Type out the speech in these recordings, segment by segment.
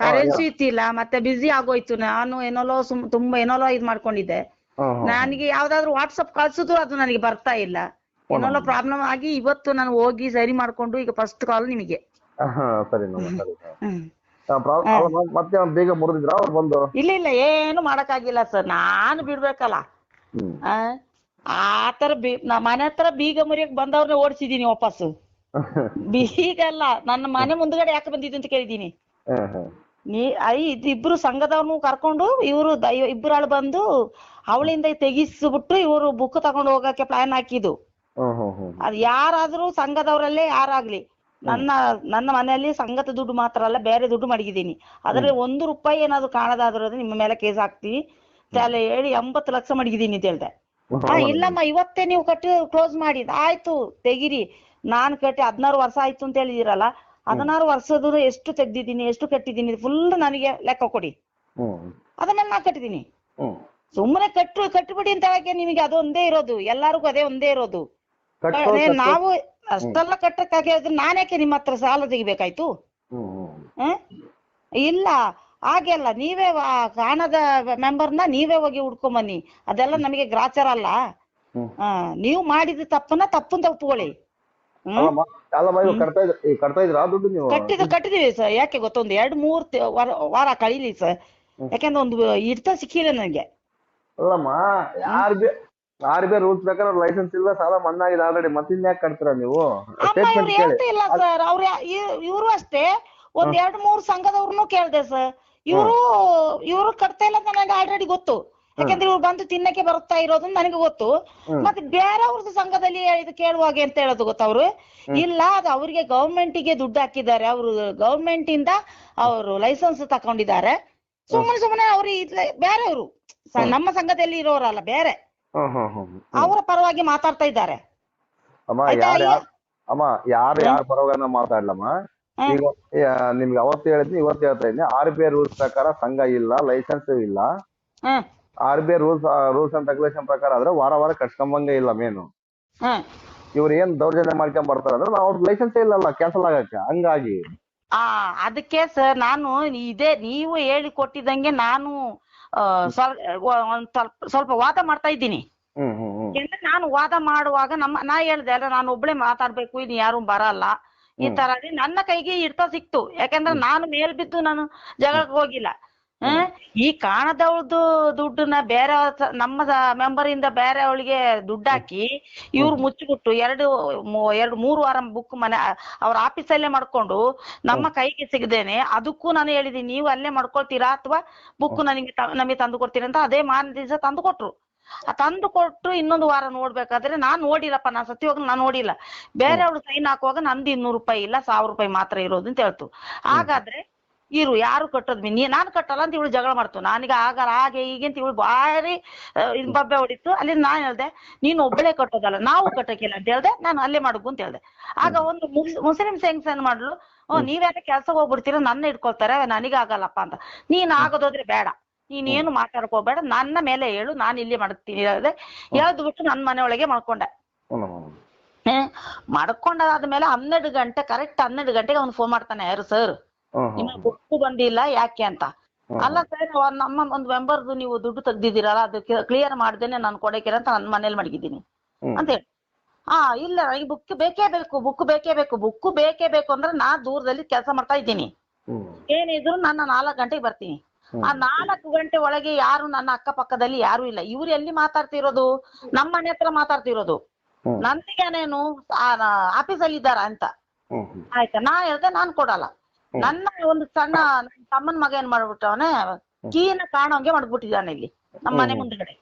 Currency ಇತ್ತಿಲ್ಲ ಮತ್ತೆ ಬಿಸಿ ಆಗೋಯ್ತು. ನಾನು ಏನೋಲೋ ಸುಮ್ ತುಂಬಾ ಏನೋಲೋ ಇದ್ ಮಾಡ್ಕೊಂಡಿದ್ದೆ. ನನಗೆ ಯಾವ್ದಾದ್ರು ವಾಟ್ಸಪ್ ಕಳ್ಸಿದ್ರು ಅದು ನನಗೆ ಬರ್ತಾ ಇಲ್ಲ. ಏನೋಲೋ ಪ್ರಾಬ್ಲಮ್ ಆಗಿ ಇವತ್ತು ನಾನು ಹೋಗಿ ಸರಿ ಮಾಡ್ಕೊಂಡು ಈಗ ಫಸ್ಟ್ ಕಾಲ್ ನಿಮಗೆ. ಸರಿ ಮತ್ತೆ ಬೇಗ ಮುರಿದಿದ್ರ ಅವ್ರು ಬಂದು? ಇಲ್ಲ ಇಲ್ಲ ಏನು ಮಾಡಕ್ಕಾಗಿಲ್ಲ ಸರ್ ನಾನು ಬಿಡ್ಬೇಕಲ್ಲ. ಆತರ ಮನೆ ಹತ್ರ ಬೀಗ ಮುರಿಯಕ್ ಬಂದವ್ರನ್ನ ಓಡಿಸಿದೀನಿ ವಾಪಸ್ ಬೀಗ ಅಲ್ಲ ನನ್ನ ಮನೆ ಮುಂದ್ಗಡೆ ಯಾಕೆ ಬಂದಿದ್ದು ಅಂತ ಕೇಳಿದೀನಿ. ನೀ ಐ ಇಬ್ರು ಸಂಘದವ್ರನ್ನು ಕರ್ಕೊಂಡು ಇವರು ಇಬ್ಬರಾಳು ಬಂದು ಅವಳಿಂದ ತೆಗಿಸ್ಬಿಟ್ಟು ಇವರು ಬುಕ್ ತಗೊಂಡು ಹೋಗಕ್ಕೆ ಪ್ಲಾನ್ ಹಾಕಿದ್ದು. ಅದ್ ಯಾರಾದ್ರೂ ಸಂಘದವರಲ್ಲೇ ಯಾರಾಗ್ಲಿ. ನನ್ನ ನನ್ನ ಮನೆಯಲ್ಲಿ ಸಂಘದ ದುಡ್ಡು ಮಾತ್ರ ಅಲ್ಲ ಬೇರೆ ದುಡ್ಡು ಮಡಗಿದ್ದೀನಿ. ಅದ್ರಲ್ಲಿ ಒಂದು ರೂಪಾಯಿ ಏನಾದ್ರು ಕಾಣದಾದ್ರೆ ನಿಮ್ಮ ಮೇಲೆ ಕೇಸ್ ಹಾಕ್ತೀವಿ. ತಲೆ ಹೇಳಿ ಎಂಬತ್ತು ಲಕ್ಷ ಮಡಗಿದ್ದೀನಿ ಅಂತ ಹೇಳ್ದೆ. ಆ, ಇಲ್ಲಮ್ಮ ಇವತ್ತೇ ನೀವು ಕಟ್ಟಿ ಕ್ಲೋಸ್ ಮಾಡಿ ಆಯ್ತು ತೆಗಿರಿ. ನಾನ್ ಕಟ್ಟಿ ಹದಿನಾರು ವರ್ಷ ಆಯ್ತು ಅಂತ ಹೇಳಿದಿರಲ್ಲ. ಹದಿನಾರು ವರ್ಷದ ಎಷ್ಟು ತೆಗ್ದಿದ್ದೀನಿ ಎಷ್ಟು ಕಟ್ಟಿದ್ದೀನಿ ಫುಲ್ ನನಗೆ ಲೆಕ್ಕ ಕೊಡಿ. ಅದನ್ನೆಲ್ಲ ನಾ ಕಟ್ಟಿದ್ದೀನಿ. ಸುಮ್ನೆ ಸುಮ್ಮನೆ ಕಟ್ಟು ಕಟ್ಟಿಬಿಡಿ ಅಂತ ಹೇಳಕ್ಕೆ ನಿಮಗೆ ಅದು ಒಂದೇ ಇರೋದು. ಎಲ್ಲಾರ್ಗು ಅದೇ ಒಂದೇ ಇರೋದು. ನಾವು ಅಷ್ಟೆಲ್ಲ ಕಟ್ಟಕ್ಕಾಗಿ ನಾನ್ಯಾಕೆ ನಿಮ್ಮ ಹತ್ರ ಸಾಲ ತೆಗಿಬೇಕಾಯ್ತು? ಇಲ್ಲ. ಹಾಗೆ ಅಲ್ಲ ನೀವೇ ಕಾಣದ ಮೆಂಬರ್ನ ನೀವೇ ಹೋಗಿ ಹುಡ್ಕೊಂಬನ್ನಿ ಅದೆಲ್ಲ ನಮಗೆ ಗ್ರಾಚಾರ ಅಲ್ಲ. ನೀವು ಮಾಡಿದ ತಪ್ಪನ್ನ ತಪ್ಪಂತ ಒಪ್ಕೊಳ್ಳಿ ಅಲ್ಲಮ್ಮ ಅಲ್ಲಮ್ಮ ಇವಾಗ ಕಟ್ತಾ ಇದ್ರ ಈ ಕಟ್ತಾ ಇದ್ರ ದುಡ್ಡು ನೀವು? ಕಟ್ಟಿದ ಕಟ್ಟಿದೀವಿ ಸರ್. ಯಾಕೆ ಗೊತ್ತೊಂದು ಎರಡ್ ಮೂರ್ ವಾರ ವಾರ ಕಳೀಲಿ ಸರ್. ಯಾಕಂದ್ರೆ ಒಂದು ಹಿಡ್ತ ಸಿಕ್ಕಿಲ್ಲ ನನಗೆ ಅಲ್ಲಮ್ಮ R B R B rules ಪ್ರಕಾರ ಲೈಸೆನ್ಸ್ ಇಲ್ಲ ಸಾಲ ಮಣ್ಣಾಗಿದೆ ಆಲ್ರೆಡಿ ಮತ್ತಿನ್ ಯಾಕೆ ಕಟ್ತೀರಾ ನೀವು? ಅಮ್ಮ ಸ್ಟೇಟ್ಮೆಂಟ್ ಇವ್ರು ಕೇಳಿ. ಹೇಳ್ತಾ ಇಲ್ಲ ಸರ್. ಅವ್ರ ಇವರು ಅಷ್ಟೇ. ಒಂದ್ ಎರಡ್ ಮೂರ್ ಸಂಘದವ್ರನ್ನು ಕೇಳ್ದೆ ಸರ್. ಇವರು ಇವರು ಕಟ್ತಾ ಇಲ್ಲ ಅಂತ ನನಗೆ ಆಲ್ರೆಡಿ ಗೊತ್ತು. ಯಾಕಂದ್ರೆ ಇವ್ರು ಬಂದು ತಿನ್ನಕ್ಕೆ ಬರ್ತಾ ಇರೋದು ನನಗೆ ಗೊತ್ತು. ಮತ್ತೆ ಬೇರೆಯವ್ರದ್ದು ಸಂಘದಲ್ಲಿ ಇದು ಕೇಳುವಾಗೆ ಅಂತ ಹೇಳೋದು ಗೊತ್ತವ್ರು ಇಲ್ಲ ಅದು ಅವರಿಗೆ ಗವರ್ಮೆಂಟಿಗೆ ದುಡ್ಡು ಹಾಕಿದ್ದಾರೆ. ಅವರು ಗವರ್ಮೆಂಟ್ ಇಂದ ಅವರು ಲೈಸೆನ್ಸ್ ತಕೊಂಡಿದ್ದಾರೆ. ಸುಮ್ಮನೆ ಸುಮ್ಮನೆ ಅವ್ರು ಇದ್ರೆ ಬೇರೆಯವರು. ನಮ್ಮ ಸಂಘದಲ್ಲಿ ಇರೋರಲ್ಲ ಬೇರೆ. ಅವರ ಪರವಾಗಿ ಮಾತಾಡ್ತಾ ಇದ್ದಾರೆ. ಅಮ್ಮ? ಯಾರ್ ಯಾರ್ ಅಮ್ಮ ಯಾರು ಯಾರ ಪರವಾಗಿ ಮಾತಾಡ್ಲಮ್ಮ. ಈಗ ನಿಮ್ಗೆ ಅವತ್ತು ಹೇಳಿದ್ನಿ ಇವತ್ತು ಹೇಳ್ತಾ ಇದ್ದೀನಿ. ಆರ್ ಬಿ ಐ ರೂಲ್ಸ್ ಪ್ರಕಾರ ಸಂಘ ಇಲ್ಲ ಲೈಸೆನ್ಸ್ ಇಲ್ಲ. R B I rules rules and regulation ಪ್ರಕಾರ ಆದ್ರೆ ವಾರ ವಾರ ಕಟ್ಕೊಂಬಂಗೆ ಇಲ್ಲ ಮೇನು ಇವ್ರು ಏನ್ ದೌರ್ಜನ್ಯ ಮಾಡ್ಕೊಂಡ್ ಬರ್ತಾರ ಅಂದ್ರೆ ಅವ್ರ ಲೈಸೆನ್ಸ್ ಇಲ್ಲಲ್ಲ ಕ್ಯಾನ್ಸಲ್ ಆಗಕ್ಕೆ ಹಂಗಾಗಿ. ಆ ಅದಕ್ಕೆ ಸರ್ ನಾನು ಇದೇ ನೀವು ಹೇಳಿ ಕೊಟ್ಟಿದಂಗೆ ನಾನು ಒಂದ್ ಸ್ವಲ್ಪ ಸ್ವಲ್ಪ ವಾದ ಮಾಡ್ತಾ ಇದ್ದೀನಿ. ಯಾಕಂದ್ರೆ ನಾನು ವಾದ ಮಾಡುವಾಗ ನಮ್ಮ ನಾ ಹೇಳ್ದೆ ಅಲ್ಲ ನಾನು ಒಬ್ಳೆ ಮಾತಾಡ್ಬೇಕು ಇದು ಯಾರು ಬರಲ್ಲ. ಈ ತರ ನನ್ನ ಕೈಗೆ ಇಡ್ತಾ ಸಿಕ್ತು. ಯಾಕಂದ್ರೆ ನಾನು ಮೇಲ್ ಬಿದ್ದು ನಾನು ಜಗಳಕ್ಕೆ ಹೋಗಿಲ್ಲ. ಈ ಕಾಣದವಳ್ದು ದುಡ್ಡನ್ನ ಬೇರೆ ನಮ್ಮ ಮೆಂಬರ್ ಇಂದ ಬೇರೆ ಅವಳಿಗೆ ದುಡ್ಡು ಹಾಕಿ ಇವ್ರು ಮುಚ್ಚಿಬಿಟ್ಟು ಎರಡು ಮೂ- ಎರಡು ಮೂರು ವಾರ ಬುಕ್ ಮನೆ ಅವ್ರ ಆಫೀಸಲ್ಲೇ ಮಾಡ್ಕೊಂಡು ನಮ್ಮ ಕೈಗೆ ಸಿಗದೇನೆ ಅದಕ್ಕೂ ನಾನು ಹೇಳಿದೀನಿ ನೀವು ಅಲ್ಲೇ ಮಾಡ್ಕೊಳ್ತೀರಾ ಅಥವಾ ಬುಕ್ ನನಗೆ ತ- ನಮಗೆ ತಂದು ಕೊಡ್ತೀರಾ ಅಂತ ಅದೇ ಮಾರನೇ ದಿವಸ ತಂದು ಕೊಟ್ರು. ಆ ತಂದು ಕೊಟ್ಟು ಇನ್ನೊಂದು ವಾರ ನೋಡ್ಬೇಕಾದ್ರೆ ನಾನ್ ನೋಡಿಲ್ಲಪ್ಪ ನಾ ಸತ್ಯವಾಗ ನಾನ್ ನೋಡಿಲ್ಲ. ಬೇರೆ ಅವಳು ಸೈನ್ ಹಾಕುವಾಗ ನಂದು ಇನ್ನೂರು ರೂಪಾಯಿ ಇಲ್ಲ ಸಾವಿರ ರೂಪಾಯಿ ಮಾತ್ರ ಇರೋದು ಅಂತ ಹೇಳ್ತು. ಹಾಗಾದ್ರೆ ಇರು ಯಾರು ಕಟ್ಟೋದ್ ನೀ ನಾನ್ ಕಟ್ಟಲ್ಲ ಅಂತ ಇವಳು ಜಗಳ ಮಾಡ್ತು. ನಾನೀಗ ಆಗಲ್ಲ ಹಾಗೆ ಹೀಗೆ ಅಂತ ಇವಳು ಭಾರಿ ಬಬ್ಬೆ ಹೊಡಿತು. ಅಲ್ಲಿ ನಾನ್ ಹೇಳ್ದೆ ನೀನು ಒಬ್ಬಳೇ ಕಟ್ಟೋದಲ್ಲ ನಾವು ಕಟ್ಟಕ್ಕಿಲ್ಲ ಅಂತ ಹೇಳ್ದೆ. ನಾನು ಅಲ್ಲೇ ಮಾಡುದು ಅಂತ ಹೇಳ್ದೆ. ಆಗ ಒಂದು ಮುಸ್- ಮುಸ್ಲಿಂ ಸೆಂಗ್ಸ್ ಏನ್ ಮಾಡ್ಲು? ಓ ನೀವ್ಯಾಕೆ ಕೆಲ್ಸ ಹೋಗ್ಬಿಡ್ತೀರ? ನನ್ನ ಇಟ್ಕೊಳ್ತಾರೆ ನನಗಾಗಲ್ಲಪ್ಪ ಅಂತ. ನೀನ್ ಆಗೋದ್ರೆ ಬೇಡ. ನೀನೇನು ಏನು ಮಾತಾಡ್ಕೋಬೇಡ. ನನ್ನ ಮೇಲೆ ಹೇಳು ನಾನು ಇಲ್ಲಿ ಮಾಡ್ತೀನಿ ಹೇಳ್ದೆ. ಹೇಳ್ದು ಬಿಟ್ಟು ನನ್ನ ಮನೆ ಒಳಗೆ ಮಾಡ್ಕೊಂಡೆ ಮಾಡ್ಕೊಂಡದಾದ್ಮೇಲೆ ಮಾಡ್ಕೊಂಡಾದ್ಮೇಲೆ ಹನ್ನೆರಡು ಗಂಟೆ ಕರೆಕ್ಟ್ ಹನ್ನೆರಡು ಗಂಟೆಗೆ ಅವ್ನು ಫೋನ್ ಮಾಡ್ತಾನೆ ಯಾರು ಸರ್ ಬುಕ್ಕು ಬಂದಿಲ್ಲ ಯಾಕೆ ಅಂತ. ಅಲ್ಲ ಸರ್ ನಮ್ಮ ಒಂದು ಮೆಂಬರ್ದು ನೀವು ದುಡ್ಡು ತೆಗ್ದಿದ್ದೀರಲ್ಲ ಅದು ಕ್ಲಿಯರ್ ಮಾಡ್ದೇನೆ ನಾನು ಕೊಡಕಿರ ಅಂತ ನನ್ನ ಮನೇಲಿ ಮಡಗಿದ್ದೀನಿ. ಅಂತ ಹೇಳಿ. ಹಾ ಇಲ್ಲ ನನಗೆ ಬುಕ್ ಬೇಕೇ ಬೇಕು ಬುಕ್ ಬೇಕೇ ಬೇಕು ಬುಕ್ ಬೇಕೇ ಬೇಕು ಅಂದ್ರೆ ನಾ ದೂರದಲ್ಲಿ ಕೆಲಸ ಮಾಡ್ತಾ ಇದ್ದೀನಿ. ಏನಿದ್ರು ನನ್ನ ನಾಲ್ಕು ಗಂಟೆಗೆ ಬರ್ತೀನಿ. ಆ ನಾಲ್ಕು ಗಂಟೆ ಒಳಗೆ ಯಾರು ನನ್ನ ಅಕ್ಕಪಕ್ಕದಲ್ಲಿ ಯಾರು ಇಲ್ಲ. ಇವ್ರು ಎಲ್ಲಿ ಮಾತಾಡ್ತಿರೋದು? ನಮ್ಮ ಮನೆ ಹತ್ರ ಮಾತಾಡ್ತಿರೋದು. ನನಗೇನೇನು ಆಫೀಸಲ್ಲಿ ಇದ್ದಾರ ಅಂತ. ಆಯ್ತಾ? ನಾ ಹೇಳ್ದೆ ನಾನ್ ಕೊಡಲ್ಲ. ನನ್ನ ಒಂದು ಸಣ್ಣ ನನ್ ತಮ್ಮನ್ ಮಗ ಏನ್ ಮಾಡ್ಬಿಟ್ಟವನೆ ಕೀನ ಕಾಣೋಂಗೆ ಮಾಡ್ಬಿಟ್ಟಿದ್ದಾನೆ ಇಲ್ಲಿ ನಮ್ಮ ಮನೆ ಮುಂದ್ಗಡೆ.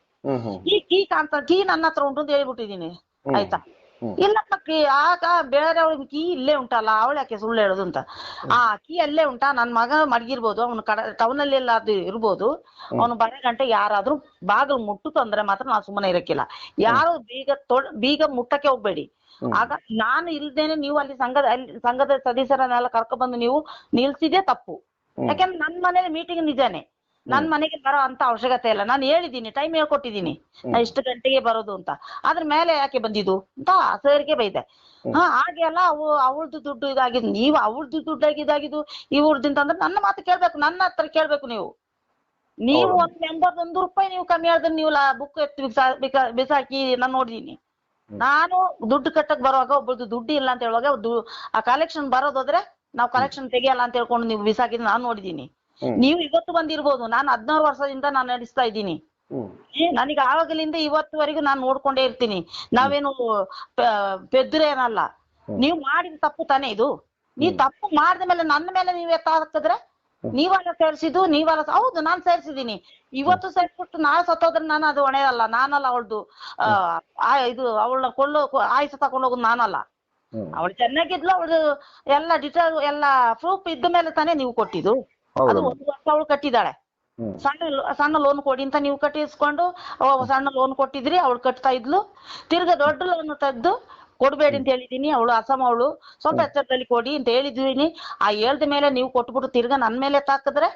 ಈ ಕೀ ಕಾಣ್ತಾ ಕೀ ನನ್ನ ಹತ್ರ ಉಂಟು ಅಂತ ಹೇಳ್ಬಿಟ್ಟಿದೀನಿ ಆಯ್ತಾ? ಹ್ಮ್. ಇಲ್ಲಪ್ಪ ಕೀ ಆಗ ಬೇರೆಯವ್ಳಿಗೆ ಕೀ ಇಲ್ಲೇ ಉಂಟಲ್ಲ ಅವಳು ಯಾಕೆ ಸುಳ್ಳು ಹೇಳೋದು ಅಂತ. ಆ ಕೀ ಅಲ್ಲೇ ಉಂಟಾ ನನ್ ಮಗ ಮಡಗಿರ್ಬೋದು ಅವನು ಕಡ ಟೌನ್ ಅಲ್ಲಿ ಅದು ಇರ್ಬೋದು ಅವನು ಬರೋ ಗಂಟೆ ಯಾರಾದ್ರೂ ಬಾಗಿಲು ಮುಟ್ಟು ಅಂದ್ರೆ ಮಾತ್ರ ನಾನ್ ಸುಮ್ಮನೆ ಇರಕ್ಕಿಲ್ಲ. ಯಾರು ಬೀಗ ತೊಡ್ ಬೀಗ ಮುಟ್ಟಕ್ಕೆ ಹೋಗ್ಬೇಡಿ. ಆಗ ನಾನು ಇಲ್ದೇನೆ ನೀವು ಅಲ್ಲಿ ಸಂಘದ ಅಲ್ಲಿ ಸಂಘದ ಸದಸ್ಯರನ್ನೆಲ್ಲ ಕರ್ಕೊಂಡ್ ಬಂದು ನೀವು ನಿಲ್ಸಿದೆ ತಪ್ಪು. ಯಾಕಂದ್ರೆ ನನ್ ಮನೇಲಿ ಮೀಟಿಂಗ್ ನಿಜಾನೆ. ನನ್ ಮನೆಗೆ ಬರೋ ಅಂತ ಅವಶ್ಯಕತೆ ಇಲ್ಲ. ನಾನು ಹೇಳಿದ್ದೀನಿ ಟೈಮ್ ಹೇಳ್ಕೊಟ್ಟಿದ್ದೀನಿ. ನಾ ಇಷ್ಟು ಗಂಟೆಗೆ ಬರೋದು ಅಂತ. ಅದ್ರ ಮೇಲೆ ಯಾಕೆ ಬಂದಿದ್ದು? ಅಂತ ಸರ್ಗೆ ಬೈದೆ. ಹಾ ಹಾಗೆ ಅಲ್ಲ ಅವು ಅವಳದು ದುಡ್ಡು ಇದಾಗಿದ್ ನೀವು ಅವಳದು ದುಡ್ಡು ಇದಾಗಿದ್ದು ಇವ್ರದಿಂದ ಅಂದ್ರೆ ನನ್ನ ಮಾತು ಕೇಳ್ಬೇಕು ನನ್ನ ಹತ್ರ ಕೇಳ್ಬೇಕು ನೀವು. ನೀವು. ಒಂದ್ ಮೆಂಬರ್ ಒಂದು ರೂಪಾಯಿ ನೀವು ಕಮ್ಮಿ ಆದ್ರೆ ನೀವು ಬುಕ್ ಎತ್ತಿ ಬಿಸಾ- ಬಿಸಾಕಿ ನಾನು ನೋಡಿದೀನಿ. ನಾನು ದುಡ್ಡು ಕಟ್ಟಕ್ ಬರುವಾಗ ಒಬ್ಬರದು ದುಡ್ಡು ಇಲ್ಲ ಅಂತ ಹೇಳುವಾಗ ಆ ಕಲೆಕ್ಷನ್ ಬರೋದಾದ್ರೆ ನಾವು ಕಲೆಕ್ಷನ್ ತೆಗಿಯಲ್ಲ ಅಂತ ಹೇಳ್ಕೊಂಡು ನೀವು ಬಿಸಾಕಿದ್ ನಾನು ನೋಡಿದೀನಿ. ನೀವು ಇವತ್ತು ಬಂದಿರ್ಬೋದು. ನಾನು ಹದಿನಾರು ವರ್ಷದಿಂದ ನಾನು ನಡೆಸ್ತಾ ಇದ್ದೀನಿ. ನನಗೆ ಆವಾಗಲಿಂದ ಇವತ್ತುವರೆಗೂ ನಾನು ನೋಡ್ಕೊಂಡೇ ಇರ್ತೀನಿ. ನಾವೇನು ಪೆದ್ರೆ ಏನಲ್ಲ. ನೀವು ಮಾಡಿದ ತಪ್ಪು ತಾನೇ ಇದು. ನೀ ತಪ್ಪು ಮಾಡಿದ ಮೇಲೆ ನನ್ನ ಮೇಲೆ ನೀವ್ ಎತ್ತ ಹಾಕಿದ್ರೆ ನೀವಲ್ಲ ಸೇರಿಸಿದ್ದು ನೀವಲ್ಲ ಹೌದು ನಾನ್ ಸೇರಿಸಿದೀನಿ ಇವತ್ತು ಸೇರಿಸ್ಬಿಟ್ಟು ನಾ ಸತ್ತೋದ್ರೆ ನಾನು ಅದು ಹೊಣೆ ಅಲ್ಲ. ನಾನಲ್ಲ ಅವಳದು. ಆ ಇದು ಅವಳ ಕೊಳ್ಳೋ ಆಯ್ಸ ತಕೊಂಡೋಗುದು ಹೋಗೋದು ನಾನಲ್ಲ. ಅವಳು ಚೆನ್ನಾಗಿದ್ಲು ಅವಳು ಎಲ್ಲ ಡಿಟೇಲ್ ಎಲ್ಲ ಪ್ರೂಫ್ ಇದ್ದ ಮೇಲೆ ತಾನೇ ನೀವು ಕೊಟ್ಟಿದ್ದು. ಅದು ಹೌದು ಒಂದು ವರ್ಷ ಅವಳು ಕಟ್ಟಿದ್ದಾಳೆ. ಸಣ್ಣ ಸಣ್ಣ ಲೋನ್ ಕೊಡಿ ಅಂತ ನೀವು ಕಟ್ಟಿಸ್ಕೊಂಡು ಸಣ್ಣ ಲೋನ್ ಕೊಟ್ಟಿದ್ರಿ ಅವಳು ಕಟ್ತಾ ಇದ್ಲು. ತಿರ್ಗಾ ದೊಡ್ಡ ಲೋನ್ ತೆಗ್ದು ಕೊಡ್ಬೇಡಿ ಅಂತ ಹೇಳಿದೀನಿ ಅವಳು ಅಸಮ ಅವಳು. ಸ್ವಲ್ಪ ಎಚ್ಚರದಲ್ಲಿ ಕೊಡಿ ಅಂತ ಹೇಳಿದ್ವಿನಿ ಆ ಹೇಳ್ದ ಮೇಲೆ ನೀವು ಕೊಟ್ಬಿಟ್ಟು ತಿರ್ಗಾ ನನ್ ಮೇಲೆ ತಾಕಿದ್ರೆ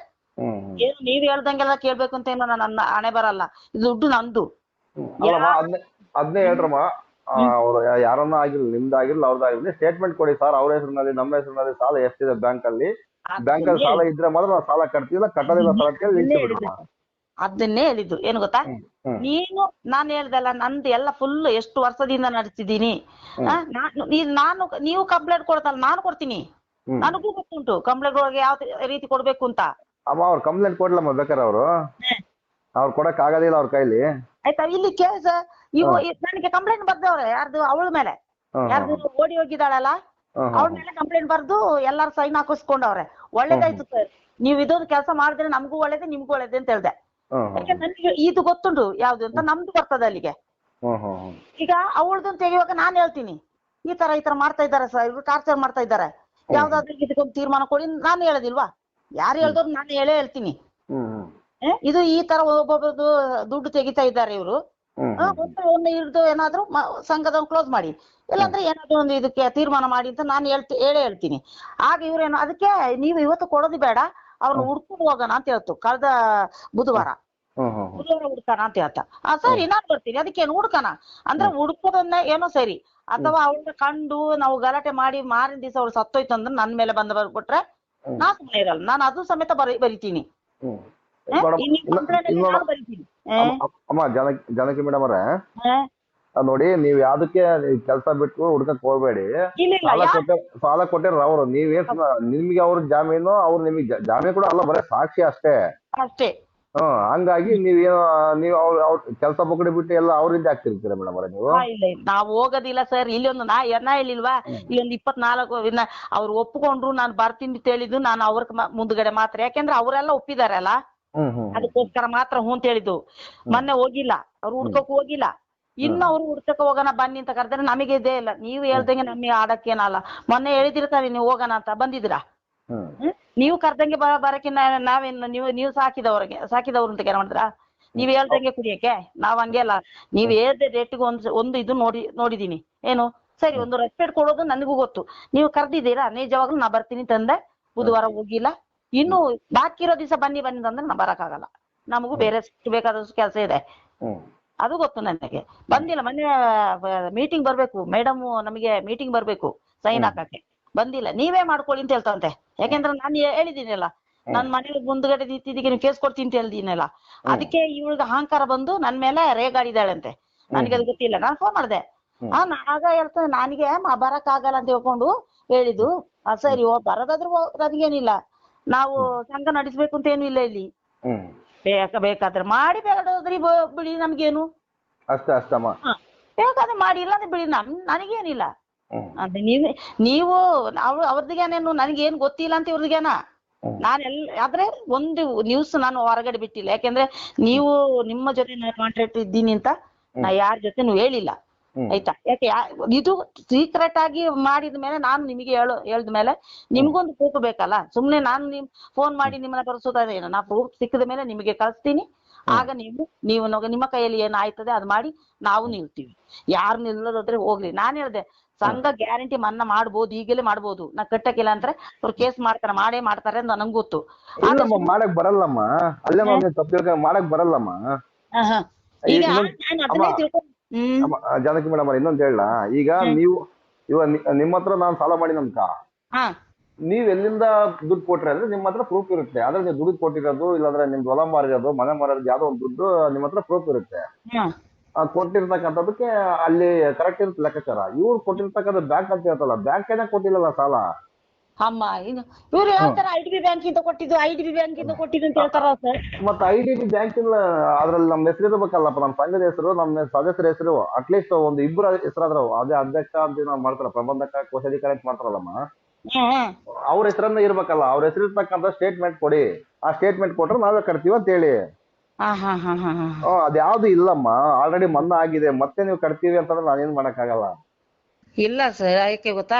ಏನು ನೀವ್ ಹೇಳ್ದಂಗೆಲ್ಲ ಕೇಳ್ಬೇಕು ಅಂತ ಏನೋ ನನ್ನ ಹಣೆ ಬರಲ್ಲ. ಇದು ದುಡ್ಡು ನಂದು. ಅದನ್ನೇ ಹೇಳ್ರಮ್ಮ. ಅವ್ರು ಯಾರನ್ನ ಆಗಿರ್ಲಿ ನಿಮ್ದಾಗಿರ್ಲಿ ಅವ್ರದ್ದಾಗಿರ್ಲಿ ಸ್ಟೇಟ್ಮೆಂಟ್ ಕೊಡಿ ಸರ್ ಅವ್ರ ಹೆಸರಿನಲ್ಲಿ ನಮ್ಮ ಹೆಸರಿನಲ್ಲಿ ಸಾಲ ಎಷ್ಟಿದೆ ಬ್ಯಾಂಕ್ ಅಲ್ಲಿ ಬ್ಯಾಂಕ್ ಅಲ್ಲಿ ಸಾಲ ಇದ್ರೆ ಮಾತ್ರ ನಾವು ಸಾಲ ಕಟ್ತೀವಿ ಇಲ್ಲ ಕಟ್ಟೋದಿಲ್ಲ ನಿಲ್ಸಿ ಬಿಡ್ರಮ್ಮ ಅದನ್ನೇ ಹೇಳಿದ್ದು ಏನು ಗೊತ್ತಾ. ನೀನು ನಾನು ಹೇಳ್ದಲ್ಲ ನಂದು ಎಲ್ಲ ಫುಲ್ ಎಷ್ಟು ವರ್ಷದಿಂದ ನಡೆಸಿದೀನಿ ನಾನು ನೀವು ಕಂಪ್ಲೇಂಟ್ ಕೊಡ್ತಲ್ಲ ನಾನು ಕೊಡ್ತೀನಿ. ನನಗೂ ಗೊತ್ತುಂಟು ಕಂಪ್ಲೇಂಟ್ ಒಳಗೆ ಯಾವ ರೀತಿ ಕೊಡ್ಬೇಕು ಅಂತ. ಅಮ್ಮ ಅವ್ರು ಕಂಪ್ಲೇಂಟ್ ಕೊಡ್ಲಮ್ಮ ಬೇಕಾರೆ ಅವರು. ಅವ್ರು ಕೊಡಕ್ ಆಗೋದಿಲ್ಲ ಅವ್ರ ಕೈಲಿ. ಆಯ್ತಾ? ಇಲ್ಲಿ ಕೇಸ್ ಇವು ನನಗೆ ಕಂಪ್ಲೇಂಟ್ ಬರ್ದವ್ರೆ ಯಾರ್ದು ಅವಳ ಮೇಲೆ. ಯಾರ್ದು ಓಡಿ ಹೋಗಿದ್ದಾಳಲ್ಲ? ಮೇಲೆ ಕಂಪ್ಲೇಂಟ್ ಬರ್ದು ಎಲ್ಲಾರು ಸೈನ್ ಹಾಕಿಸ್ಕೊಂಡವ್ರೆ. ಒಳ್ಳೇದಾಯ್ತು ಸರ್. ನೀವು ಇದೊಂದು ಕೆಲಸ ಮಾಡಿದ್ರೆ ನಮಗೂ ಒಳ್ಳೇದೆ ನಿಮ್ಗೂ ಒಳ್ಳೇದೆ ಅಂತ ಹೇಳ್ದೆ. ಹ್ಮ್ ಹ್ಮ್ ಯಾಕೆ ನನಗೆ ಇದು ಗೊತ್ತುಂಟು ಯಾವ್ದು ಅಂತ? ನಮ್ದು ಬರ್ತದೆ ಅಲ್ಲಿಗೆ. ಈಗ ಅವಳದನ್ನ ತೆಗಿಯುವಾಗ ನಾನ್ ಹೇಳ್ತೀನಿ. ಈ ತರ ಈ ತರ ಮಾಡ್ತಾ ಇದ್ದಾರೆ ಸರ್ ಇವ್ರು ಟಾರ್ಚರ್ ಮಾಡ್ತಾ ಇದ್ದಾರೆ. ಯಾವ್ದಾದ್ರು ಇದಕ್ಕೊಂದು ತೀರ್ಮಾನ ಕೊಡಿ ನಾನು ಹೇಳೋದಿಲ್ವಾ? ಯಾರು ಹೇಳ್ದವ್ರು ನಾನು ಹೇಳೇ ಹೇಳ್ತೀನಿ. ಇದು ಈ ತರ ಒಬ್ಬೊಬ್ರದ್ದು ದುಡ್ಡು ತೆಗಿತಾ ಇದ್ದಾರೆ ಇವರು. ಒಂದು ಒಂದು ಹಿಡ್ದು ಏನಾದ್ರು ಸಂಘದ ಕ್ಲೋಸ್ ಮಾಡಿ. ಇಲ್ಲಾಂದ್ರೆ ಏನಾದ್ರು ಒಂದು ಇದಕ್ಕೆ ತೀರ್ಮಾನ ಮಾಡಿ ಅಂತ ನಾನು ಹೇಳ್ತಿ ಹೇಳೇ ಹೇಳ್ತೀನಿ. ಆಗ ಇವ್ರೇನು ಅದಕ್ಕೆ ನೀವು ಇವತ್ತು ಕೊಡೋದು ಬೇಡ ಅವ್ರನ್ನ ಹುಡ್ಕೊಂಡು ಹೋಗೋಣ ಅಂತ ಹೇಳ್ತು ಕಳೆದ ಬುಧವಾರ. ಬುಧವಾರ ಹುಡ್ಕೋಣ ಅಂತ ಹೇಳ್ತಾ. ಆ ಸರಿ ನಾನ್ ಬರ್ತೀನಿ ಅದಕ್ಕೇನು ಹುಡ್ಕಣ? ಅಂದ್ರೆ ಹುಡ್ಕೋದನ್ನ ಏನೋ ಸರಿ ಅಥವಾ ಅವ್ರನ್ನ ಕಂಡು ನಾವು ಗಲಾಟೆ ಮಾಡಿ ಮಾರಿನ ದಿವಸ ಅವ್ರು ಸತ್ತೋಯ್ತು ಅಂದ್ರೆ ನನ್ ಮೇಲೆ ಬಂದ ಬರ್ಬಿಟ್ರೆ ನಾ ಸುಮ್ಮನೆ ಇರಲ್ಲ ನಾನು ಅದು ಸಮೇತ ಬರೀ ಬರಿತೀನಿ. ಬರಿತೀನಿ? ಅಮ್ಮ- ಜನಕ್ಕೆ ಜಾನಕಿ ಜಾನಕಿ ಮೇಡಮ್ ಅವರೇ ನೋಡಿ ನೀವ್ ಯಾವ್ದಕ್ಕೆ ಕೆಲಸ ಬಿಟ್ಟು ಹುಡ್ಕಕ್ ಹೋಗ್ಬೇಡಿ. ಸಾಲ ಕೊಟ್ಟೆ ಸಾಲ ಕೊಟ್ಟಿರ ಅವ್ರು. ನೀವೇ ನಿಮ್ಗೆ ಅವ್ರ ಜಾಮೀನು ಅವ್ರು ನಿಮಗೆ ಜಾಮೀನು ಕೂಡ ಅಲ್ಲ ಬರೇ ಸಾಕ್ಷಿ ಅಷ್ಟೇ. ಅಷ್ಟೇ. ಹ್ಮ್ ಹಂಗಾಗಿ ನೀವೇನು ನೀವು ಅವ್ರ ಅವ್ರ ಕೆಲಸ ಪಕಡಿ ಬಿಟ್ಟು ಎಲ್ಲ ಅವ್ರಿಂದ ಆಗ್ತಿರ್ತೀರ ಮೇಡಮ್ ಅವರೇ ನೀವು? ಆ, ಇಲ್ಲ ಇಲ್ಲ. ನಾವು ಹೋಗೋದಿಲ್ಲ ಸರ್. ಇಲ್ಲಿ ಒಂದು ನಾ ಎನ್ನ ಹೇಳಿಲ್ವಾ ಇಲ್ಲೊಂದು ಇಪ್ಪತ್ನಾಲ್ಕು ಅವ್ರು ಒಪ್ಕೊಂಡ್ರು ನಾನು ಬರ್ತೀನಿ ಅಂತ ಹೇಳಿದ್ದು ನಾನು ಅವ್ರ ಮುಂದ್ಗಡೆ ಮಾತ್ರ. ಯಾಕೆಂದ್ರೆ ಅವರೆಲ್ಲ ಒಪ್ಪಿದಾರಲ್ಲ ಅದಕ್ಕೋಸ್ಕರ ಮಾತ್ರ ಹ್ಞೂ ಅಂತ ಹೇಳಿದ್ದು. ಮೊನ್ನೆ ಹೋಗಿಲ್ಲ. ಅವ್ರು ಹುಡ್ಕಕ್ ಹೋಗಿಲ್ಲ. ಇನ್ನು ಅವ್ರು ಹುಡ್ಕಕ್ ಹೋಗೋಣ ಬನ್ನಿ ಅಂತ ಕರೆದ್ರೆ ನಮಗೆ ಇದೇ ಇಲ್ಲ. ನೀವು ಹೇಳ್ದಂಗೆ ನಮಗೆ ಆಡಕ್ಕೇನಲ್ಲ. ಮೊನ್ನೆ ಹೇಳಿದಿರ್ತಾರೆ ನೀವು ಹೋಗೋಣ ಅಂತ. ಬಂದಿದ್ದೀರಾ? ಹ್ಮ್? ನೀವು ಕರ್ದಂಗೆ ಬ ಬರಕ್ಕೆ ನಾವೇನ್ ನೀವು ನೀವು ಸಾಕಿದವ್ರಿಗೆ ಸಾಕಿದವ್ರು ಅಂತ ಕೇಳ ಮಾಡಿದ್ರ ನೀವ್ ಹೇಳ್ದಂಗೆ ಕುಡಿಯಕ್ಕೆ? ನಾವ್ ಹಂಗೆ ಅಲ್ಲ. ನೀವ್ ಹೇಳ್ದೆ ರೇಟ್ಗೆ ಒಂದ್ ಒಂದು ಇದು ನೋಡಿ ನೋಡಿದೀನಿ ಏನು? ಸರಿ ಒಂದು ರೆಸ್ಪೆಕ್ಟ್ ಕೊಡೋದು ನನಗೂ ಗೊತ್ತು. ನೀವು ಕರ್ದಿದ್ದೀರಾ? ನಿಜವಾಗ್ಲೂ ನಾ ಬರ್ತೀನಿ ತಂದೆ. ಬುಧವಾರ ಹೋಗಿಲ್ಲ. ಇನ್ನು ಬಾಕಿ ಇರೋ ದಿವಸ ಬನ್ನಿ ಬನ್ನಿ ಅಂದ್ರೆ ನಾ ಬರಕ್ಕಾಗಲ್ಲ. ನಮಗೂ ಬೇರೆ ಬೇಕಾದಷ್ಟು ಕೆಲಸ ಇದೆ. ಅದು ಗೊತ್ತು ನನಗೆ. ಬಂದಿಲ್ಲ ಮೊನ್ನೆ ಮೀಟಿಂಗ್ ಬರ್ಬೇಕು. ಮೇಡಮ್ ನಮಗೆ ಮೀಟಿಂಗ್ ಬರ್ಬೇಕು ಸೈನ್ ಹಾಕಕ್ಕೆ. ಬಂದಿಲ್ಲ. ನೀವೇ ಮಾಡ್ಕೊಳ್ಳಿ ಅಂತ ಹೇಳ್ತಂತೆ. ಯಾಕೆಂದ್ರೆ ನಾನು ಹೇಳಿದ್ದೀನಲ್ಲ ನನ್ ಮನೆ ಮುಂದ್ಗಡೆ ನಿಂತಿದ್ದಕ್ಕೆ ನೀವು ಕೇಸ್ ಕೊಡ್ತೀನಿ ಅಂತ ಹೇಳಿದೀನಲ್ಲ. ಅದಕ್ಕೆ ಇವಳಿಗೆ ಅಹಂಕಾರ ಬಂದು ನನ್ ಮೇಲೆ ರೇಗಾಡಿದಾಳಂತೆ ನನಗೆ ಅದು ಗೊತ್ತಿಲ್ಲ. ನಾನು ಫೋನ್ ಮಾಡಿದೆ. ಆ ಆಗ ಹೇಳ್ತಾನೆ ನನಗೆ ಬರಕ್ ಆಗಲ್ಲ ಅಂತ ಹೇಳ್ಕೊಂಡು ಹೇಳಿದ್ದು. ಆ ಸರಿ ಓ ಬರೋದಾದ್ರೂ ನನಗೇನಿಲ್ಲ ನಾವು ಸಂಘ ನಡೆಸಬೇಕು ಅಂತ ಏನು ಇಲ್ಲ ಇಲ್ಲಿ. ಹ್ಮ್. ಬೇಕ ಬೇಕಾದ್ರೆ ಮಾಡಿ ಬೇಕಾದ್ರೆ ಬ- ಬಿಡಿ ನಮ್ಗೇನು. ಅಷ್ಟೇ ಅಷ್ಟಮ್ಮ ಹ. ಬೇಕಾದ್ರೆ ಮಾಡಿ ಇಲ್ಲಾಂದ್ರೆ ಬಿಡಿ ನಮ್ ನನಗೇನಿಲ್ಲ. ಅಂದ್ರೆ ನೀವು ನೀವ್ ಅವ್ರು ಅವ್ರದಿಗೇನೇನು ನನಗೇನು ಗೊತ್ತಿಲ್ಲ ಅಂತ ಇವ್ರದಿಗೇನ ಹ್ಮ್. ಎಲ್ಲ ಆದ್ರೆ ಒಂದು ನ್ಯೂಸ್ ನಾನು ಹೊರಗಡೆ ಬಿಟ್ಟಿಲ್ಲ. ಯಾಕೆಂದ್ರೆ ನೀವು ನಿಮ್ಮ ಜೊತೆ ನಾನು ಕಾಂಟ್ರಾಕ್ಟ್ ಇದ್ದೀನಿ ಅಂತ ನಾ ಯಾರ ಜೊತೆನೂ ಹೇಳಿಲ್ಲ. ಆಯ್ತಾ? ಯಾಕೆ ಇದು ಸೀಕ್ರೆಟ್ ಆಗಿ ಮಾಡಿದ ಮೇಲೆ ನಾನು ನಿಮಗೆ ಹೇಳು ಹೇಳಿದ ಮೇಲೆ ನಿಮ್ಗೊಂದು ಪ್ರೂಫ್ ಬೇಕಲ್ಲ? ಸುಮ್ನೆ ನಾನು ನಿಮ್ ಫೋನ್ ಮಾಡಿ ನಿಮ್ಮನ್ನ ತರಿಸೋದೇನು ನಾ ಪ್ರೂಫ್ ಸಿಕ್ಕಿದ ಮೇಲೆ ನಿಮಗೆ ಕಳಿಸ್ತೀನಿ. ಆಗ ನೀವು ನೀವು ನಿಮ್ಮ ಕೈಯಲ್ಲಿ ಏನ್ ಆಯ್ತದೆ ಅದು ಮಾಡಿ ನಾವು ನಿಲ್ತೀವಿ. ಯಾರು ನಿಲ್ಲೋದಾದ್ರೆ ಹೋಗ್ಲಿ. ನಾನ್ ಹೇಳ್ದೆ ಸಂಘ ಗ್ಯಾರಂಟಿ ಮನ್ನಾ ಮಾಡ್ಬೋದು ಈಗಲೇ ಮಾಡ್ಬೋದು. ನಾ ಕಟ್ಟಕ್ಕಿಲ್ಲ ಅಂದ್ರೆ ಅವ್ರು ಕೇಸ್ ಮಾಡ್ತಾರೆ ಮಾಡೇ ಮಾಡ್ತಾರೆ ಅಂತ ನಂಗೆ ಗೊತ್ತು. ಮಾಡಕ್ ಬರಲ್ಲಮ್ಮ. ಅಲ್ಲೇ ನಾವು ಈಗ ನಾನು ಮಾಡಕ್ ಬರಲ್ಲಮ್ಮ ಇನ್ನೊಂದ್- ಜಾನಕಿ ಮೇಡಮ್ ಇನ್ನೊಂದ್ ಹೇಳ ಈಗ ನೀವು ಇವಾಗ ನಿಮ್ಮ ಹತ್ರ ನಾನು ಸಾಲ ಮಾಡಿ ನಮ್ಕ ನೀವ್ ಎಲ್ಲಿಂದ ದುಡ್ಡು ಕೊಟ್ರಿ ಅಂದ್ರೆ ನಿಮ್ಮ ಹತ್ರ ಪ್ರೂಫ್ ಇರುತ್ತೆ. ಆದ್ರೆ ನೀವು ದುಡ್ಡು ಕೊಟ್ಟಿರೋದು ಇಲ್ಲಾಂದ್ರೆ ನಿಮ್ದು ಹೊಲ ಮಾರಿರೋದು ಮನೆ ಮಾರೋದು ಯಾವ್ದೋ ಒಂದು ದುಡ್ಡು ನಿಮ್ಮ ಹತ್ರ ಪ್ರೂಫ್ ಇರುತ್ತೆ. ಕೊಟ್ಟಿರ್ತಕ್ಕಂಥದಕ್ಕೆ ಅಲ್ಲಿ ಕರೆಕ್ಟ್ ಇರುತ್ತೆ ಲೆಕ್ಕಾಚಾರ. ಇವ್ರು ಕೊಟ್ಟಿರ್ತಕ್ಕಂಥ ಬ್ಯಾಂಕ್ ಅಂತ ಹೇಳ್ತಲ್ಲ ಬ್ಯಾಂಕ್ ಏನೇ ಕೊಟ್ಟಿಲ್ಲಲ್ಲ ಸಾಲ? ಅಮ್ಮ ಇದು ಇವ್ರು ಹೇಳ್ತಾರ ಐ ಡಿ ಬಿ ಬ್ಯಾಂಕ್ ಇಂದ ಕೊಟ್ಟಿದ್ದು ಐ ಡಿ ಬಿ ಬ್ಯಾಂಕ್ ಇಂದ ಕೊಟ್ಟಿದ್ದು ಅಂತ ಹೇಳ್ತಾರ ಸರ್? ಮತ್ತೆ ಐ ಡಿ ಬಿ ಬ್ಯಾಂಕ್ ಇಲ್ಲ ಅದ್ರಲ್ಲಿ ನಮ್ಮ ಹೆಸರು ಇರಬೇಕಲ್ಲಪ್ಪ ನಮ್ಮ ಸಂಘದ ಹೆಸರು ನಮ್ಮ ಸದಸ್ಯರ ಹೆಸರು ಅಟ್ಲೀಸ್ಟ್ ಒಂದು ಇಬ್ಬರ ಹೆಸರಾದ್ರು ಅದೇ ಅಧ್ಯಕ್ಷ ಅಂತ ನಾವು ಮಾಡ್ತಾರ ಪ್ರಬಂಧಕ ಕೋಶಾಧಿಕಾರಿ ಅಂತ ಮಾಡ್ತಾರಲ್ಲಮ್ಮ ಅವ್ರ ಹೆಸರನ್ನ ಇರ್ಬೇಕಲ್ಲ ಅವ್ರ ಹೆಸರು ಇರ್ತಕ್ಕಂತ ಸ್ಟೇಟ್ಮೆಂಟ್ ಕೊಡಿ. ಆ ಸ್ಟೇಟ್ಮೆಂಟ್ ಕೊಟ್ರೆ ನಾವೇ ಕಟ್ತೀವಿ ಅಂತ ಹೇಳಿ. ಅದ್ಯಾವ್ದು ಇಲ್ಲಮ್ಮ ಆಲ್ರೆಡಿ ಮನ್ನಾ ಆಗಿದೆ ಮತ್ತೆ ನೀವು ಕಟ್ತೀವಿ ಅಂತಂದ್ರೆ ನಾನೇನ್ ಮಾಡಕ್ಕಾಗಲ್ಲ. ಇಲ್ಲ ಸರ್ ಯಾಕೆ ಗೊತ್ತಾ?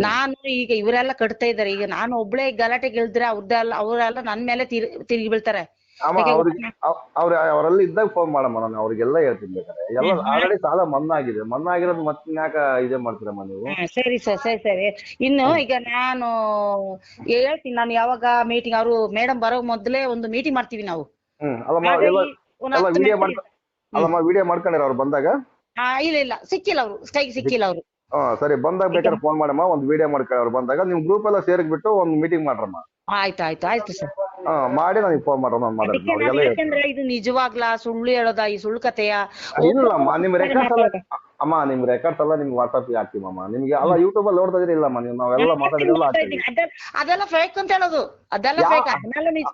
ನಾನು ಈಗ ಇವರೆಲ್ಲ ಕಟ್ತಾ ಇದಾರೆ ಈಗ ನಾನು ಒಬ್ಳೆ ಗಲಾಟೆ ಗೆಲ್ದ್ರೆ ಅವ್ರದ್ದೆಲ್ಲ ಅವರೆಲ್ಲ ನನ್ ಮೇಲೆ ತಿರ್- ತಿರುಗಿ ಬೀಳ್ತಾರೆ. ಅಮ್ಮ ಯಾಕೆ ಅವ್ರಿಗೆ ಅವ್- ಅವ್ರ ಅವರೆಲ್ಲ ಇದ್ದಾಗ ಫೋನ್ ಮಾಡಮ್ಮ ನಾನು ಅವ್ರಿಗೆಲ್ಲ ಹೇಳ್ತೀನಿ ಬೇಕಾದ್ರೆ. ಎಲ್ಲ ಆಲ್ರೆಡಿ ಸಾಲ ಮನ್ನಾ ಆಗಿದೆ ಮನ್ನಾ ಆಗಿರೋದು ಮತ್ತೆ ಯಾಕ ಇದೇ ಮಾಡ್ತೀರಮ್ಮ ನೀವು? ಹಾ, ಸರಿ ಸರ್ ಸರಿ ಸರಿ. ಇನ್ನು ಈಗ ನಾನು ಹೇಳ್ತೀನಿ ನಾನು ಯಾವಾಗ ಮೀಟಿಂಗ್ ಅವರು ಮೇಡಮ್ ಬರೋ ಮೊದ್ಲೇ ಒಂದು ಮೀಟಿಂಗ್ ಮಾಡ್ತೀವಿ ನಾವು. ಹ್ಮ್ ಅಲ್ಲಮ್ಮ ಆದ್ರೆ ಎಲ್ಲ ಈ ಒಂದ್ ಎಲ್ಲ ಹತ್ತು ವಿಡಿಯೋ minute ಮಾಡ್ಕ ಅಲ್ಲಮ್ಮ ವಿಡಿಯೋ ಮಾಡ್ಕೊಂಡಿರ ಅವ್ರು ಬಂದಾಗ? ಹಾ ಇಲ್ಲ ಇಲ್ಲ ಸಿಕ್ಕಿಲ್ಲ ಅವ್ರು. ಕೈಗೆ ಸಿಕ್ಕಿಲ್ಲ ಅವರು. ಹಾ ಸರಿ. ಬಂದಾಗ ಬೇಕಾದ್ರೆ ಫೋನ್ ಮಾಡಮ್ಮ. ಒಂದು ವಿಡಿಯೋ ಮಾಡ್ಕೊಳ್ಳಿ ಅವ್ರು ಬಂದಾಗ ನೀವು ಗ್ರೂಪ್ ಎಲ್ಲ ಸೇರ್ಬಿಟ್ಟು ಒಂದು ಮೀಟಿಂಗ್ ಮಾಡ್ರಮ್ಮ. ಆಯ್ತು ಆಯ್ತು ಆಯ್ತು ಸರ್ ಹಾ ಮಾಡಿ ನನಗೆ ಫೋನ್ ಮಾಡೋಣ ನಾನು ಅದಕ್ಕೆ ಮಾತಾಡ್ತೀನಿ. ನಾನು ಅವ್ರಿಗೆಲ್ಲ ಯಾಕಂದ್ರೆ ಇದು ನಿಜವಾಗ್ಲಾ ಸುಳ್ಳು ಹೇಳೋದ ಈ ಸುಳ್ಳು ಕಥೆಯ? ಇಲ್ಲಮ್ಮ ನಿಮ್ ರೆಕಾರ್ಡ್ಸ್ ಎಲ್ಲ ಅಮ್ಮ ನಿಮ್ ರೆಕಾರ್ಡ್ಸ್ ಎಲ್ಲ ನಿಮ್ಗೆ ವಾಟ್ಸ್ಆಪ್ ಹಾಕ್ತೀವಮ್ಮ. ನಿಮ್ಗೆ ಅಲ್ಲ ಯೂಟ್ಯೂಬ್ ಅಲ್ಲಿ ನೋಡ್ತಾ ಇದೀರಿ ಇಲ್ಲಮ್ಮ. ನೀವು ನಾವೆಲ್ಲ ಮಾತಾಡಿದೆಲ್ಲ ಹಾಕ್ತೀವಿ. ಅದೆಲ್ಲ- ಅದೆಲ್ಲ ಫೇಕ್ ಅಂತ ಹೇಳೋದು. ಅದೆಲ್ಲ ಯಾ- ಫೇಕ್ ಅದನ್ನೆಲ್ಲ ನಿಜ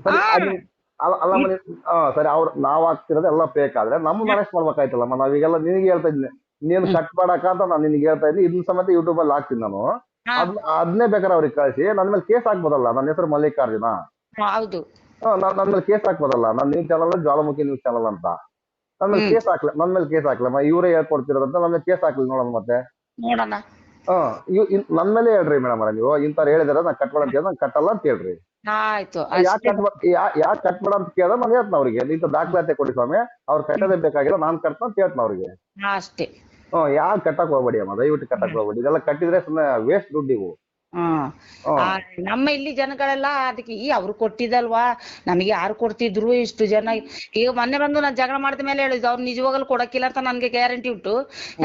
ಸರಿ ಹಾ. ಅದ್ ನಿಮ್- ಅಲ್ಲ ಅಲ್ಲಮ್ಮ ಹಾ ಸರಿ ಅವ್ರ ನಾವ್ ಹಾಕ್ತಿರೋದು ಎಲ್ಲ ಫೇಕ್ ಆದ್ರೆ ನಮ್ಮ ಮ್ಯಾನೇಜ್ ಮಾಡ್ಬೇಕಾಯ್ತಲ್ಲಮ್ಮ. ನಾವೀಗೆಲ್ಲ ನಿನಗೆ ಹೇಳ್ತಾ ಇದ್ದೀನಿ ನೀನು ಕಟ್ ಮಾಡಕ ಅಂತ ನಾನು ನಿನ್ಗೆ ಹೇಳ್ತಾ ಇದ್ದೀನಿ. ಇದನ್ನ ಸಮೇತ ಯೂಟ್ಯೂಬ್ ಅಲ್ಲಿ ಹಾಕ್ತೀನಿ ನಾನು. ಅದ್ ಅದನ್ನೇ ಬೇಕಾದ್ರೆ ಅವ್ರಿಗೆ ಕಳಿಸಿ. ನನ್ನ ಮೇಲೆ ಕೇಸ್ ಹಾಕ್ಬೋದಲ್ಲ? ನನ್ನ ಹೆಸರು ಮಲ್ಲಿಕಾರ್ಜುನ. ಹೌದು. ನನ್ನ ಮೇಲೆ ಕೇಸ್ ಹಾಕ್ಬೋದಲ್ಲ? ನನ್ನ news channel Jwalamukhi news channel ಅಂತ. ನನ್ನ ಮೇಲೆ ಕೇಸ್ ಹಾಕ್ಲ ನನ್ನ ಮೇಲೆ ಕೇಸ್ ಹಾಕ್ಲಮ್ಮ ಇವರೇ ಹೇಳ್ಕೊಡ್ತಿರೋದಂತ ನನ್ನ ಮೇಲೆ ಕೇಸ್ ಹಾಕ್ಲಿ ನೋಡೋಣ ಮತ್ತೆ. ನೋಡೋಣ. ಹಾ ಇನ್- ನನ್ ಮೇಲೆ ಹೇಳ್ರಿ ಮೇಡಮ್ ನೀವು. ಇಂಥವ್ರು ಹೇಳಿದ್ರ ನಾ ಕಟ್ಬೇಡ ಅಂತ ಹೇಳಿದ್ರೆ ನಾನ್ ಕಟ್ಟಲ್ಲ ಅಂತ ಹೇಳ್ರಿ. ಯಾಕೆ ಕಟ್ಬೇಡ ಮಾಡ ಅಂತ ಕೇಳಿದ್ರೆ ನಾನು ಹೇಳ್ತೀನಿ ಅವ್ರಿಗೆ. ಇಂಥ ದಾಖಲಾತಿ ಕೊಡಿ ಸ್ವಾಮಿ. ಅವ್ರು ಕಟ್ಟದೇ ಬೇಕಾಗಿಲ್ಲ ನಾನ್ ಕಟ್ತೀನಿ ಅಂತ ಹೇಳ್ತೀನಿ ಅವ್ರಿಗೆ. ಅಷ್ಟೇ. ಯಾಕೆ ಕಟ್ಟಕ್ ಹೋಗ್ಬೇಡಿ ಅಮ್ಮ ದಯವಿಟ್ಟು ಕಟ್ಟಕ್ ಹೋಗ್ಬೇಡಿ. ಇದೆಲ್ಲ ಕಟ್ಟಿದ್ರೆ ಸುಮ್ಮನೆ ವೇಸ್ಟ್ ದುಡ್ಡು ಇವು. ಆ, ನಮ್ಮ ಇಲ್ಲಿ ಜನಗಳೆಲ್ಲ ಅದಕ್ಕೆ ಈ ಅವ್ರು ಕೊಟ್ಟಿದಲ್ವಾ ನಮಗೆ ಯಾರು ಕೊಡ್ತಿದ್ರು ಇಷ್ಟು ಜನ? ಈಗ ಮೊನ್ನೆ ಬಂದು ನಾನು ಜಗಳ ಮಾಡಿದ ಮೇಲೆ ಹೇಳಿದ್ರು ಅವ್ರು ನಿಜವಾಗಲೂ ಕೊಡಕ್ಕಿಲ್ಲ ಅಂತ ನನ್ಗೆ ಗ್ಯಾರಂಟಿ ಉಂಟು.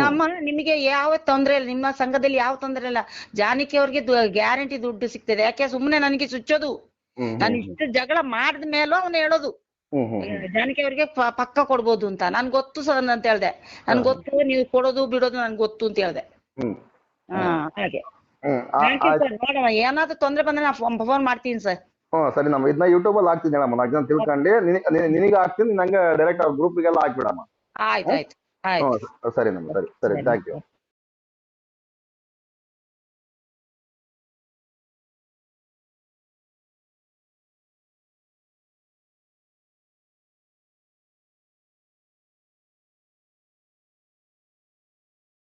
ಅಮ್ಮ ನಿಮಗೆ ಯಾವ ತೊಂದ್ರೆ ಇಲ್ಲ ನಿಮ್ಮ ಸಂಘದಲ್ಲಿ ಯಾವ ತೊಂದ್ರೆ ಇಲ್ಲ. ಜಾನಕಿ ಅವ್ರಿಗೆ ಗ್ಯಾರಂಟಿ ದುಡ್ಡು ಸಿಗ್ತದೆ. ಯಾಕೆ ಸುಮ್ನೆ ನನಗೆ ಚುಚ್ಚೋದು? ನಾನು ಇಷ್ಟು ಜಗಳ ಮಾಡಿದ ಮೇಲೂ ಅವ್ನು ಹೇಳೋದು. ಜಾನಕಿ ಅವ್ರಿಗೆ ಪ- ಪಕ್ಕ ಕೊಡ್ಬೋದು ಅಂತ. ನನ್ ಗೊತ್ತು ಸರ್ ಅಂತ ಹೇಳ್ದೆ. ನನ್ ಗೊತ್ತು ನೀವು ಕೊಡೋದು ಬಿಡೋದು ನನ್ಗೆ ಗೊತ್ತು ಅಂತ ಹೇಳ್ದೆ. ಹ್ಮ್. ಹಾ ಹಾಗೆ. ನೋಡೋಣ ಏನಾದ್ರು ತೊಂದ್ರೆ ಬಂದ್ರೆ ಫೋನ್ ಮಾಡ್ತೀನಿ ಸರ್. ಹ್ಮ್ ಸರಿ ನಮ್ಮ ಇದನ್ನ ಯೂಟ್ಯೂಬ್ ಅಲ್ಲಿ ಹಾಕ್ತೀನಿ ಹೇಳಮ್ಮ. ನಾಲ್ಕು ಜನ ತಿಳ್ಕೊಂಡು ನಿನಗೆ ಹಾಕ್ತೀನಿ ನಂಗೆ ಡೈರೆಕ್ಟ್ ಅವ್ರ ಗ್ರೂಪ್ಗೆಲ್ಲ ಹಾಕ್ಬಿಡಮ್ಮ. ಆಯ್ತು ಆಯ್ತು ಸರಿ ನಮ್ಮ ಸರಿ ಸರಿ ಥ್ಯಾಂಕ್ ಯು